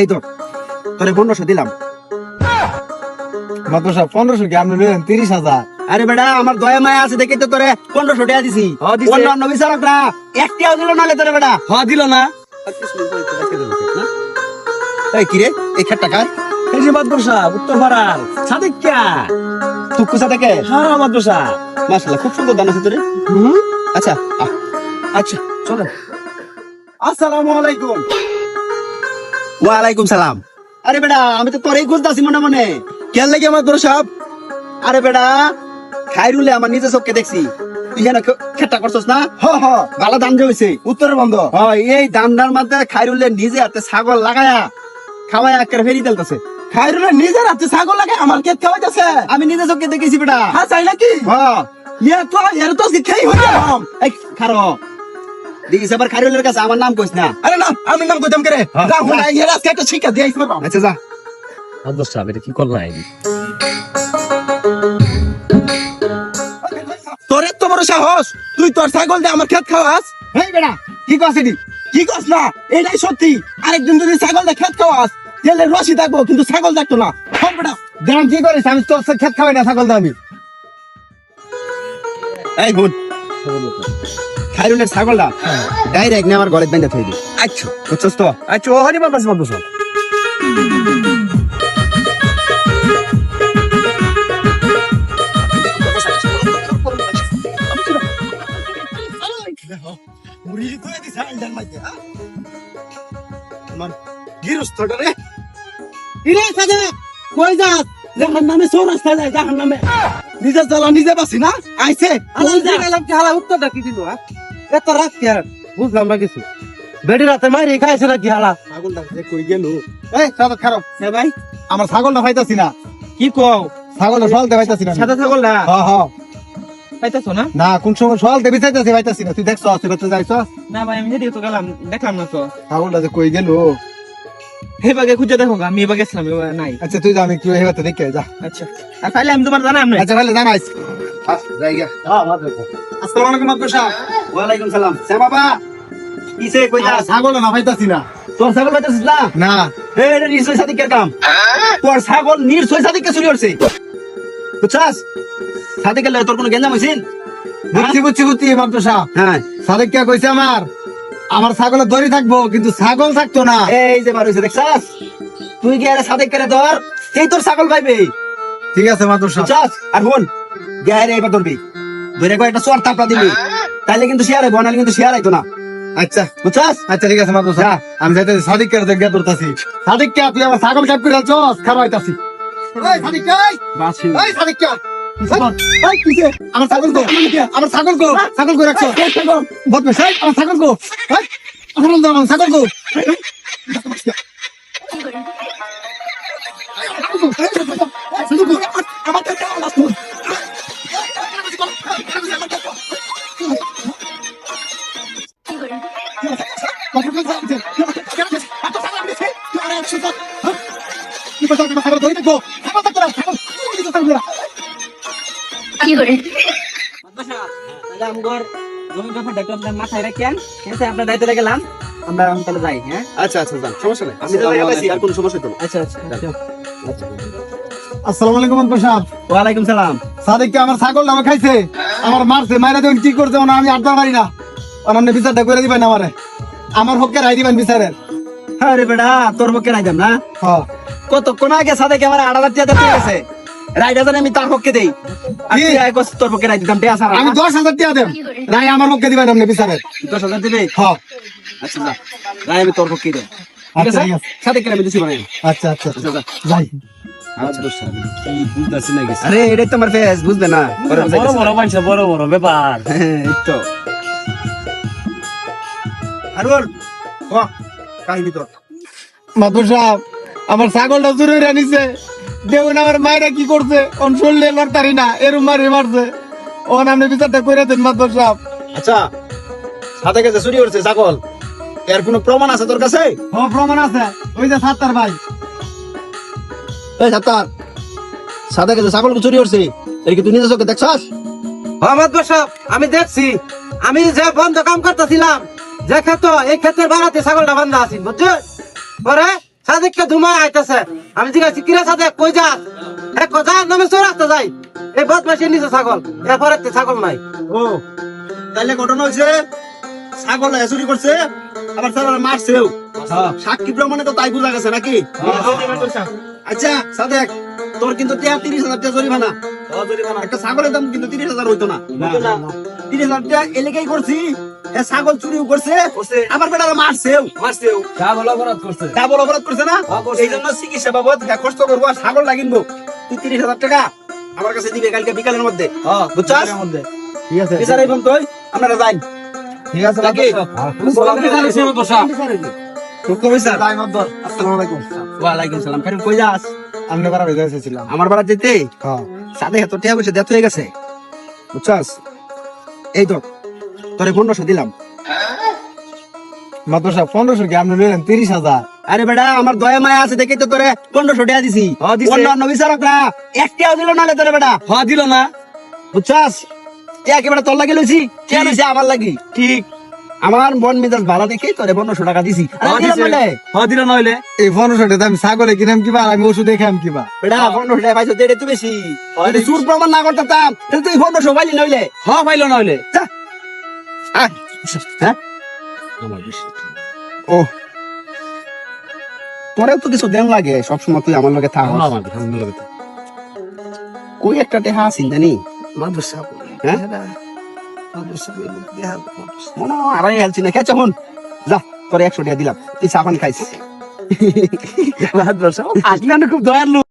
এই তো তোরে পনেরোশো দিলাম। মাত্র পনেরোশো কি আপনি নিলেন? তিরিশ হাজার। আরে বেটা আমার দয়া মায়া আছে দেখে তো তোরে পনেরোশো টাকা দিছি। হ্যাঁ। অন্যান্য বিচারকরা একটিও দিল নালে তোরে বেটা। হ্যাঁ দিল না। এই কিরে এই খেটটা কার? এই যে মাত্র সাহেব উত্তর পাড়ার সাদিক ক্যা তুই কোথা থেকে হ্যাঁ মাত্র সাহেব মাশাআল্লাহ খুব সুন্দর দান আছে তোরে। আচ্ছা আচ্ছা চলো আসসালামু আলাইকুম। ওয়ালাইকুম সালাম। আরে বেটা আমি তো তোরেই খুঁজতাছি মনে মনে। কেন লাগে মাত্র সাহেব আরে বেটা খাইরুলে আমার নিজে চোখকে দেখছি। তুই যেন খেটটা করছস না? হ হ। ভালো হয়েছে বন্ধ। হয় এই মধ্যে খাইরুলে নিজে হাতে ছাগল লাগায়া খাওয়ায় একের ফেরি তেলতেছে খাইরুলে নিজের হাতে ছাগল লাগে আমার কেত খাওয়াইতেছে? আমি নিজে চোখকে দেখেছি বেটা। হ্যাঁ চাই নাকি? ইয়ে তো এর তো খেয়ে গেলাম। এই খারো। দেখিস আবার খাইরুলের কাছে আমার নাম কইস না। আরে না আমি নাম কইতাম করে? হ্যাঁ। যা হুনা এর আজকে একটা শিক্ষা দিয়ে বাবা। আচ্ছা যা। সাহেব এটা কি করলাই তোর এত বড় সাহস তুই তোর ছাগল দিয়ে আমার খেত খাওয়াস? হেই বেটা কি কইছিস এটি? কি কস না এটাই সত্যি। আরেকদিন যদি ছাগল দিয়ে খেত খাওয়াস তাহলে রশি থাকব কিন্তু ছাগল থাকতো না। হন বেটা দেন কি করিস? আমি তোর সাথে খেত খাওয়াই না ছাগল দামি এই হুন খাইরুলের ছাগলটা ডাইরেক্ট নিয়ে আমার ঘরে বেঁধে থই দি আচ্ছা। বুঝছস তো? আচ্ছা ও হরি বাবা মাদ্রাস সাহেব মুড়ি কই দিছ আইন্ডার মাইতে আমার গিরস্তটা রে। ইরে সাজা কই যাস? জাহান নামে সৌরাস্তা যায় জাহান নামে নিজের জ্বালা নিজে বাসি না? হালা উত্তরটা কি দিল হ্যাঁ? এত রাত কি আর বুঝলাম না কিছু। বেডি রাতে মারি খাইছে নাকি হালা? ছাগলটা কই গেল? এই সাদা খারাপ। হ্যাঁ ভাই আমার ছাগলটা পাইতাছি না। কি কও? ছাগলটা সলতে পাইতাছি না সাদা ছাগল না হ্যাঁ হ্যাঁ পাইতেছো না? না কোন সময় সলতে বিচাইতাছি পাইতাছি না। তুই দেখছ তুই কত যাইছ না ভাই আমি তো গেলাম দেখলাম না তো ছাগলটা যে কই গেল? হে বাগে খুঁজে দেখো আমি গেছিলাম এবার নাই। আচ্ছা তুই যা আমি একটু হেবাতে দেখে যা। আচ্ছা। আর তাহলে আমি তোমার জানাম না আচ্ছা তাহলে জানাইস আসসালামু আলাইকুম আব্দুল সাহেব। ওয়ালাইকুম সালাম। সে বাবা। কিসে কই আমার যাস? ছাগল না পাইতাছি না। তোর ছাগল পাইতেছিস না? না। এই এটা নিশ্চয় সাদিকের কাম। তোর ছাগল নিশ্চয় সাদিককে চুরি করছে। বুঝছাস? সাদিকের তোর কোনো গেঞ্জাম হয়েছিল বুঝছি বুঝছি বুঝছি আব্দুল সাহেব। হ্যাঁ। সাদেক কে কইছে আমার আমার ছাগলের দড়ি থাকব কিন্তু ছাগল থাকতো না। এই যে বার হয়েছে দেখছাস? তুই আরে সাদিক করে ধর? এই তোর ছাগল পাইবে। ঠিক আছে সাহেব। বুঝছাস? আর হন গায়ে এবার ধরবি। ধরে কয়েকটা চোর থাপড়া দিবি। তাইলে কিন্তু শেয়ার হইব নাহলে কিন্তু শেয়ার হইতো না। আচ্ছা। বুঝছাস? আচ্ছা ঠিক আছে মাদুর সাহেব। আমি যাইতেছি সাদিক কে দেখে দৌড়তাছি। সাদিক কে তুই আমার ছাগল কাট করে চস খাওয়াইতাছি এই সাদিক কে বাসি এই সাদিক কে? আমার ছাগল কো আমার ছাগল কো ছাগল কো রাখছো বদমাশ এই আমার ছাগল এই আমার করে তাহলে আমগর জমি ব্যাপারটা একটু আপনার মাথায় রাখেন। ঠিক আছে আপনার দায়িত্বে গেলাম। আমরা এখন তাহলে যাই হ্যাঁ? আচ্ছা আচ্ছা যান সমস্যা নেই। আমি তো জায়গা আর কোনো সমস্যা হইতো না আচ্ছা আচ্ছা আসসালামু আলাইকুম আব্দুল সাহেব। ওয়ালাইকুম সালাম। সাদিক কে আমার ছাগল আমার খাইছে? আমার মারছে মাইরা দেবেন কি করছে? আমি আড্ডা মারি না। অনন্য বিচারটা করে দিবেন আমারে। আমার হককে রাই দিবেন বিচারের। আরে বেটা তোর পক্ষে রাই দাম না? হ্যাঁ। কতক্ষণ আগে সাথে আমার আড়া দিয়ে আছে রাইডা জানে আমি তার পক্ষে দেই। আর তুই আয় কস তোর পক্ষে রাই দিতাম টিয়া আমি দশ হাজার টাকা দেব রাই আমার হককে দিবেন আপনি বিচারের। দশ হাজার দিবে হ্যাঁ আচ্ছা রাই আমি তোর পক্ষে দেব। আচ্ছা। সাথে করে আমি দিছি মানে আচ্ছা আচ্ছা আচ্ছা। আচ্ছা যাই। বুঝতেছি না কিছু। আরে এটাই তোমার ফেস বুঝবে না? বড় বড় মানুষ বড় বড় ব্যাপার। হ্যাঁ, তো। আর বল ক, কাহিনী তোর। মাতুর সাহেব আমার ছাগলটা চুরি হয়ে নিছে। দেখুন আমার মায়েরা কি করছে? অন শুনলে লড়তারি না এরম মারি মারছে। ওন আপনি বিচারটা করে দেন সাহেব। আচ্ছা সাথে কাছে চুরি করছে ছাগল। এর কোনো প্রমাণ আছে তোর কাছে? ও প্রমাণ আছে। ওই যে সাত্তার ভাই। এই সাত্তার ছাগল চুরি করছে। এই কি তুই নিজে চোখে দেখছস? মোহাম্মদ বসাব আমি দেখছি। আমি যে বন্ধ কাম করতেছিলাম যে ক্ষেত্র এই ক্ষেত্রের বাড়াতে ছাগলটা বান্ধা আছি বুঝছ পরে সাদেককে ধুমা আইতাছে। আমি জিজ্ঞাসি কিরে সাদেক কই যাস? এক কথা নামে চোর আসতে যাই। এই বদমাসের নিচে ছাগল। এরপরে তো ছাগল নাই। ও তাইলে ঘটনা হয়েছে ছাগল চুরি করছে আবার তারা মারছেও। সাক্ষী প্রমাণে তো তাই বোঝা গেছে নাকি? আচ্ছা। সাদেক তোর কিন্তু টিয়া তিরিশ হাজার টাকা জরিমানা। একটা ছাগলের দাম কিন্তু তিরিশ হাজার হইতো না। তিরিশ হাজার টাকা এলাকাই করছি। ছাগল চুরিও করছে আবার বেটারা মারছেও। যা ভালো অপরাধ করছে। ডাবল অপরাধ করছে না? এই জন্য চিকিৎসা বাবদ কষ্ট করব আর ছাগল লাগিনবো তুই তিরিশ হাজার টাকা আমার কাছে দিবে কালকে বিকালের মধ্যে। বুঝছাস? ঠিক আছে। বিচার এই তুই আপনারা যাই। ঠিক আছে নাকি? আসসালামু আলাইকুম। ওয়ালাইকুম সালাম। ফের কই যাস? আমি বারা বেজে এসেছিলাম। আমার বাড়া যেতে হ্যাঁ সাথে এত টিয়া বসে দেখ হয়ে গেছে। বুঝছাস? এই তো। তোরে পনেরোশো দিলাম। মাদ্রাসা পনেরোশো কি? আপনি নিলেন তিরিশ হাজার। আরে বেটা আমার দয়া মায়া আছে দেখে তো তোরে পনেরোশো টাকা দিছি। অন্যান্য বিচারকরা একটাও দিল না তোরে বেটা। হ্যাঁ দিল না। বুঝছাস? একেবারে তোর লাগে লইছি কে লইছে আমার লাগি? ঠিক আমার মন মেজাজ ভালো দেখে তোরে পনেরোশো টাকা দিছি। দিল নইলে এই পনেরোশো টাকা আমি ছাগলে কিনাম কিবা আর আমি ওষুধ দেখাম কিবা। বেটা পনেরোশো টাকা পাইছো দেড়ে তো বেশি। সুর প্রমাণ না করতাম তুই পনেরোশো পাইলি নইলে হ্যাঁ পাইল নইলে। হ্যাঁ? ও। তোরেও তো কিছু দেন লাগে সবসময় তুই আমার লগে থাক। কই একটা আছিস জানি? হ্যাঁ? মনে হয় আড়াই হেলছি না খেয়েছ হন? যা তোর একশো টাকা দিলাম। তুই সাফান খাইছিস আসলে খুব দয়ার লোক